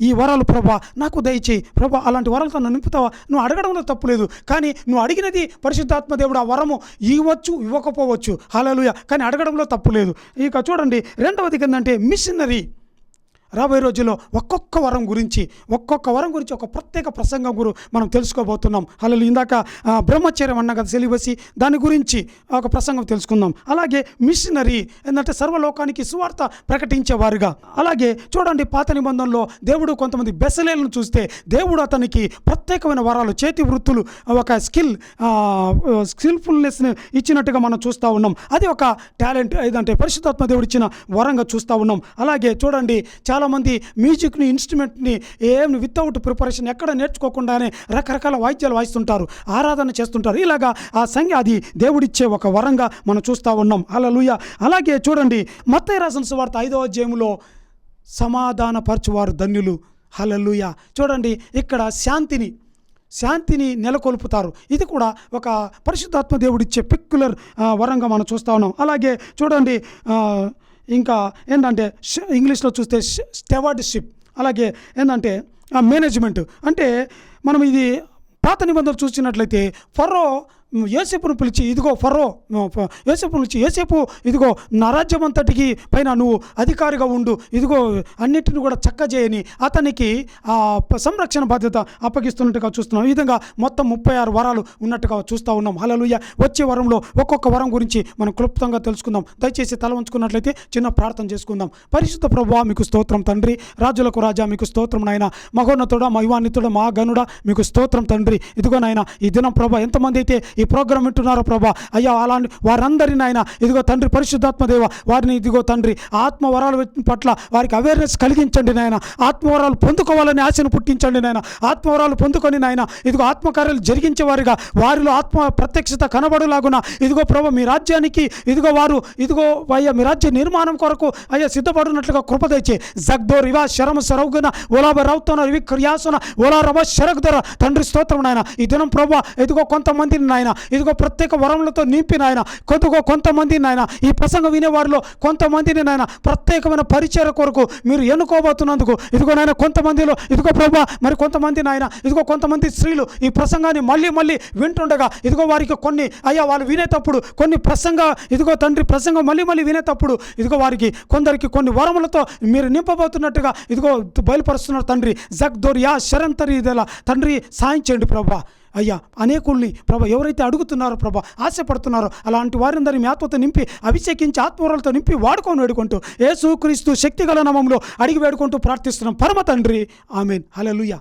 ఈ వరాలు ప్రభా నాకు దయచేయి. ప్రభా అలాంటి వరాలతో నన్ను నింపుతావా? నువ్వు అడగడంలో తప్పులేదు కానీ నువ్వు అడిగినది పరిశుద్ధాత్మ దేవుడు ఆ వరము ఇవ్వచ్చు ఇవ్వకపోవచ్చు. హలలుయ కానీ అడగడంలో తప్పు లేదు. ఇక చూడండి రెండవది ఏంటంటే మిషనరీ. రాబోయే రోజుల్లో ఒక్కొక్క వరం గురించి ఒక్కొక్క వరం గురించి ఒక ప్రత్యేక ప్రసంగం గురు మనం తెలుసుకోబోతున్నాం. అలా ఇందాక బ్రహ్మచర్యం అన్న కదా సెలిబసి దాని గురించి ఒక ప్రసంగం తెలుసుకుందాం. అలాగే మిషనరీ ఏంటంటే సర్వలోకానికి సువార్త ప్రకటించేవారుగా. అలాగే చూడండి పాత నిబంధనలో దేవుడు కొంతమంది బెసలేలను చూస్తే దేవుడు అతనికి ప్రత్యేకమైన వరాలు చేతి వృత్తులు ఒక స్కిల్ స్కిల్ఫుల్నెస్ని ఇచ్చినట్టుగా మనం చూస్తూ ఉన్నాం. అది ఒక టాలెంట్ ఏదంటే పరిశుద్ధాత్మ దేవుడు ఇచ్చిన వరంగా చూస్తూ ఉన్నాం. అలాగే చూడండి చాలా చాలామంది మ్యూజిక్ని ఇన్స్ట్రుమెంట్ని ఏం వితౌట్ ప్రిపరేషన్ ఎక్కడ నేర్చుకోకుండానే రకరకాల వాయిద్యాలు వాయిస్తుంటారు ఆరాధన చేస్తుంటారు. ఇలాగా ఆ సంఘ అది దేవుడిచ్చే ఒక వరంగా మనం చూస్తూ ఉన్నాం. అలలుయ అలాగే చూడండి మత్తయ్య రాసిన సువార్త ఐదవ అధ్యాయంలో సమాధానపరచువారు ధన్యులు. హలలుయ చూడండి ఇక్కడ శాంతిని శాంతిని నెలకొల్పుతారు. ఇది కూడా ఒక పరిశుద్ధాత్మ దేవుడిచ్చే పిక్యులర్ వరంగా మనం చూస్తూ ఉన్నాం. అలాగే చూడండి ఇంకా ఏంటంటే ఇంగ్లీష్లో చూస్తే స్టెవార్డ్షిప్ అలాగే ఏంటంటే మేనేజ్మెంట్. అంటే మనం ఇది పాత నిబంధనలు చూసినట్లయితే ఫరో యోసేపును పిలిచి ఇదిగో ఫరో యోసేపును పిలిచి యోసేపు ఇదిగో నా రాజ్యం అంతటికి పైన నువ్వు అధికారిగా ఉండు. ఇదిగో అన్నిటిని కూడా చక్క చేయని అతనికి ఆ సంరక్షణ బాధ్యత అప్పగిస్తున్నట్టుగా చూస్తున్నాం. ఈ విధంగా మొత్తం ముప్పై ఆరు వరాలు ఉన్నట్టుగా చూస్తూ ఉన్నాం. హలలుయ్య వచ్చే వరంలో ఒక్కొక్క వరం గురించి మనం క్లుప్తంగా తెలుసుకుందాం. దయచేసి తల ఉంచుకున్నట్లయితే చిన్న ప్రార్థన చేసుకుందాం. పరిశుద్ధ ప్రభు మీకు స్తోత్రం తండ్రి. రాజులకు రాజా మీకు స్తోత్రం నాయన. మహోన్నతుడ మహివాన్వితుడ మా గనుడ మీకు స్తోత్రం తండ్రి. ఇదిగో నాయన ఈ దినం ప్రభా ఎంతమంది అయితే ఈ ప్రోగ్రాం వింటున్నారో ప్రభా? అయ్యా అలాంటి వారందరిని నాయన ఇదిగో తండ్రి పరిశుద్ధాత్మదేవ వారిని ఇదిగో తండ్రి ఆత్మవరాల పట్ల వారికి అవేర్నెస్ కలిగించండి నాయన. ఆత్మవరాలు పొందుకోవాలని ఆశను పుట్టించండి నాయన. ఆత్మవరాలు పొందుకొని నాయన ఇదిగో ఆత్మకార్యాలు జరిగించేవారుగా వారిలో ఆత్మ ప్రత్యక్షత కనబడులాగున ఇదిగో ప్రభు మీ రాజ్యానికి ఇదిగో వారు ఇదిగో అయ్యా మీ రాజ్య నిర్మాణం కొరకు అయ్యా సిద్ధపడినట్లుగా కృప జగ్దోర్ ఇవా శరమ సరౌగున ఓలాబ రౌతన ఇవి క్రియాసన ఓలా రవ శరగ్ధర తండ్రి స్తోత్రం నాయన. ఈ దినం ప్రభు ఇదిగో కొంతమందిని నాయన ఇదిగో ప్రత్యేక వరములతో నింపి నాయన. కొద్దిగో కొంతమంది నాయన ఈ ప్రసంగం వినేవారిలో కొంతమందిని నాయన ప్రత్యేకమైన పరిచయ కొరకు మీరు ఎన్నుకోబోతున్నందుకు ఇదిగో నాయన కొంతమందిలో ఇదిగో ప్రభా మరి కొంతమంది నాయన ఇదిగో కొంతమంది స్త్రీలు ఈ ప్రసంగాన్ని మళ్ళీ మళ్ళీ వింటుండగా ఇదిగో వారికి కొన్ని అయ్యా వాళ్ళు వినేటప్పుడు కొన్ని ప్రసంగ ఇదిగో తండ్రి ప్రసంగం మళ్ళీ మళ్ళీ వినేటప్పుడు ఇదిగో వారికి కొందరికి కొన్ని వరములతో మీరు నింపబోతున్నట్టుగా ఇదిగో బయలుపరుస్తున్నారు తండ్రి. జగ్దోర్ యా శరంతరి ఇదేలా తండ్రి సాయం చేయండి ప్రభా. అయ్యా అనేకుల్ని ప్రభ ఎవరైతే అడుగుతున్నారో ప్రభ ఆశపడుతున్నారో అలాంటి వారందరి మీ ఆత్మతో నింపి అభిషేకించి ఆత్మవరాలతో నింపి వాడుకొని వేడుకుంటూ యేసు క్రీస్తు శక్తిగల నామంలో అడిగి వేడుకుంటూ ప్రార్థిస్తున్నాం. పరమ తండ్రి. ఆమెన్. హల్లెలూయా.